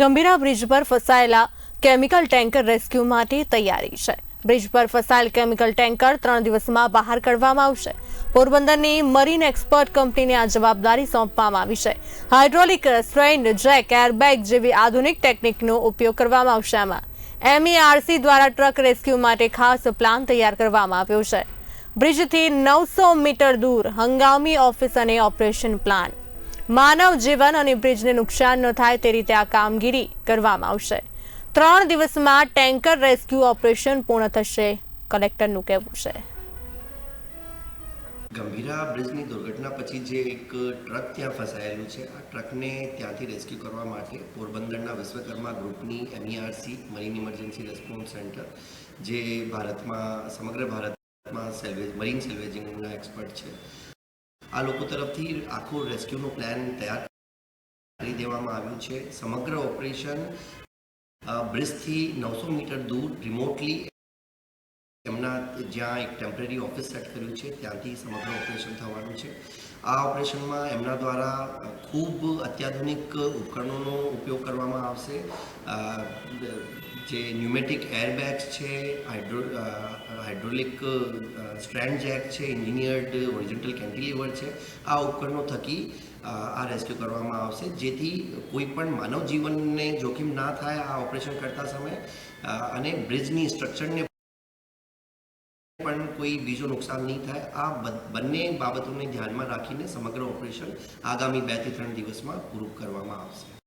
Gambhira bridge પર ફસાયેલા chemical tanker rescue માટે તૈયારી છે. બ્રિજ પર ફસાયેલ કેમિકલ ટેન્કર ત્રણ દિવસમાં બહાર કાઢવામાં આવશે. પોરબંદરની મરીન એક્સપર્ટ કંપનીને આ જવાબદારી સોંપવામાં આવી છે. હાઇડ્રોલિક સ્ટ્રેન્ડ જેક, એરબેગ જેવી આધુનિક ટેકનિકનો ઉપયોગ કરવામાં આવશે આમાં. એમઈઆરસી દ્વારા ટ્રક રેસ્ક્યુ માટે ખાસ પ્લાન તૈયાર કરવામાં આવ્યો છે. બ્રિજથી નવસો મીટર દૂર હંગામી ઓફિસ અને ઓપરેશન પ્લાન. માનવ જીવન અને બ્રિજને નુકસાન ન થાય તે રીતે આ કામગીરી કરવામાં આવશે. ત્રણ દિવસમાં ટેન્કર રેસ્ક્યુ ઓપરેશન પૂર્ણ થશે. કલેક્ટરનું કહેવું છે. ગંભીરા બ્રિજની દુર્ઘટના પછી જે એક ટ્રક ત્યાં ફસાયેલું છે, આ ટ્રકને ત્યાંથી રેસ્ક્યુ કરવા માટે પોરબંદરના વિશ્વકર્મા ગ્રુપની MERC marine emergency response centre જે ભારતમાં, સમગ્ર ભારતમાં સેલ્વેજ મરીન સેલ્વેજિંગના એક્સપર્ટ છે આ લોકો તરફથી આખું રેસ્ક્યુનો પ્લાન તૈયાર કરી દેવામાં આવ્યું છે. સમગ્ર ઓપરેશન બ્રિજથી નવસો મીટર દૂર, રિમોટલી. એમના જ્યાં એક ટેમ્પરરી ઓફિસ સેટ કર્યું છે. ત્યાંથી સમગ્ર ઓપરેશન થવાનું છે. આ ઓપરેશનમાં એમના દ્વારા ખૂબ અત્યાધુનિક ઉપકરણોનો ઉપયોગ કરવામાં આવશે. જે ન્યુમેટિક એરબેગ્સ છે, હાઇડ્રો હાઇડ્રોલિક સ્ટ્રેન્ડ જેક છે એન્જિનિયર્ડ ઓરિજિનલ કેન્ટિલીવર છે, આ ઉપકરણો થકી આ રેસ્ક્યુ કરવામાં આવશે. જેથી કોઈ પણ માનવ જીવનને જોખમ ના થાય આ ઓપરેશન કરતા સમયે અને બ્રિજની સ્ટ્રક્ચરને પણ કોઈ બીજું નુકસાન નહીં થાય. આ બંને બાબતોને ધ્યાનમાં રાખીને સમગ્ર ઓપરેશન આગામી બેથી ત્રણ દિવસમાં પૂરું કરવામાં આવશે.